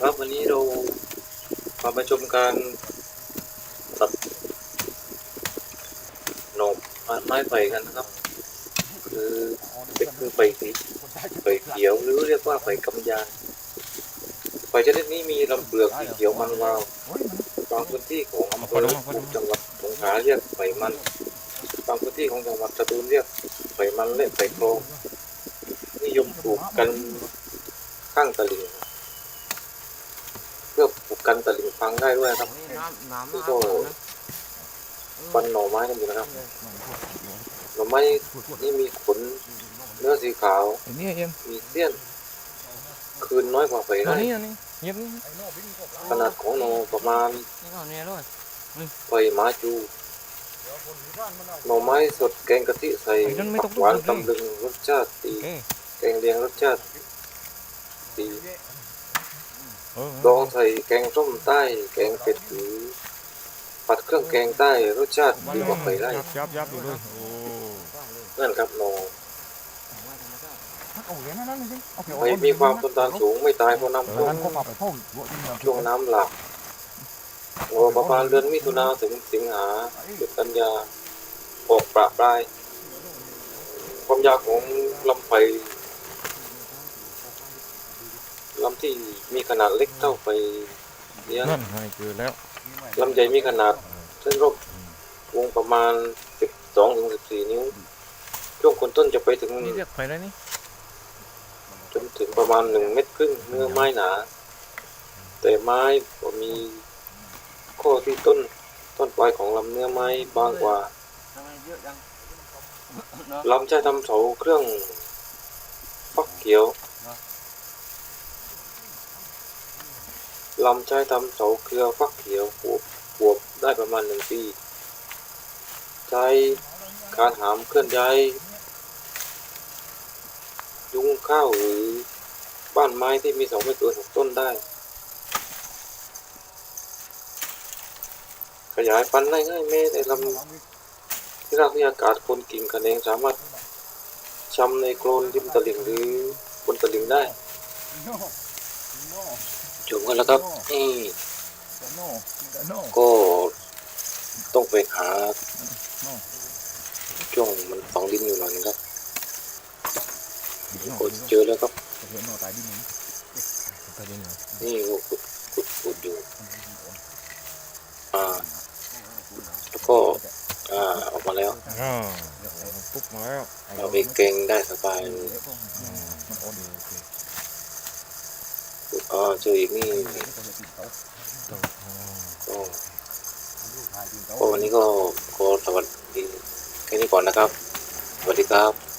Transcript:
ครับวันนี้เรามาประชุมการตัดหนกไม้ไผ่กันนะครับ คือเป็นคือไผ่สีไผ่เขียวหรือเรียกว่าไผ่กำยานไผ่ชนิดนี้มีลำเปลือกสีเขียวมันวาวบางพื้นที่ของอำเภอจังหวัดสงขลาเรียกไผ่มันบางพื้นที่ของจังหวัดสตูลเรียกไผ่มันและไผ่โครงนิยมปลูกกันข้างตลิ่ง เพื่อปลูกกันตะลิ่งพังได้ด้วยครับน้ำน้ำนี่ก็ฟันหน่อไม้กันอยู่นะครับหน่อไม้นี่มีขนเนื้อสีขาวอันนี้เอ็มมีเสี้ยน คืนน้อยกว่าไฟอันไร่นี้อันนี้เย็บนี่ขนาดของหน่อประมาณนี่ก็เนี่ยด้วยไฟหมาจูหน่อไม้สดแกงกะทิใส่ผักหวานตำลึงรสชาติดีโอเคแกงเลียงรสชาติ ดีเออลองใส่แกงส้มใต้แกงเป็ดหรือผัดเครื่องแกงใต้รสชาติดีกว่าไฟไร่ยับยับยับอยู่ด้วยโอ้นั่นครับหน่อเอาเหรียญนั่นเลยสิเอาเขียวไม่มีความทนทานสูงไม่ตายเพราะน้ำท่วมอันก็มาไปพ่อหัวจริงเหรอช่วงน้ำหลากโอ้ประมาณเดือนมิถุนาถึงสิงหาเดือนกันยาออกประปราย ความยาวของลำไผ่ ลำที่มีขนาดเล็กเท่าไปเนี้ยนั่นไงเจอแล้วลำใหญ่มีขนาดเส้นรบวงประมาณ 12ถึง14 นิ้ว ช่วงคนต้นจะไปถึงนี่เรียกไผ่อะไรนี่จนถึงประมาณหนึ่งเมตรครึ่งเนื้อไม้หนา แต่ไม้ก็มีข้อที่ต้นต้นปลายของลำเนื้อไม้บางกว่าทำไมเยอะจังลำใช้ทำเสาเครื่องฟักเขียว ลำใช้ทำเสาเครือฟักเขียวปวบปวบได้ประมาณหนึ่งปี ใช้การหามเคลื่อนย้ายยุงข้าวหรือบ้านไม้ที่มีเสาไม่เกินหกต้นได้ ขยายพันธุ์ได้ง่ายแม้แต่ลำที่รากที่อากาศคนกิ่งคะแนงสามารถชำในโคลนริมตลิ่งหรือบนตลิ่งได้ จบกันแล้วครับนี่ก็ต้องไปหาช่วงมันฝังดินอยู่หน่อยนึงครับก็เจอแล้วครับเหรียญหน่อตายดินนี้ไปดินเหรอนี่ก็ขุดขุดขุดอยู่อ่าแล้วก็อ่าออกมาแล้วอ่าปุ๊บมาแล้วเราไปเกงได้สบายเลยมัน อ่อนดีอ๋อเจออีกนี่ตัวอ๋อก็ก็วันนี้ก็ขอสวัสดีแค่นี้ก่อนนะครับ สวัสดีครับ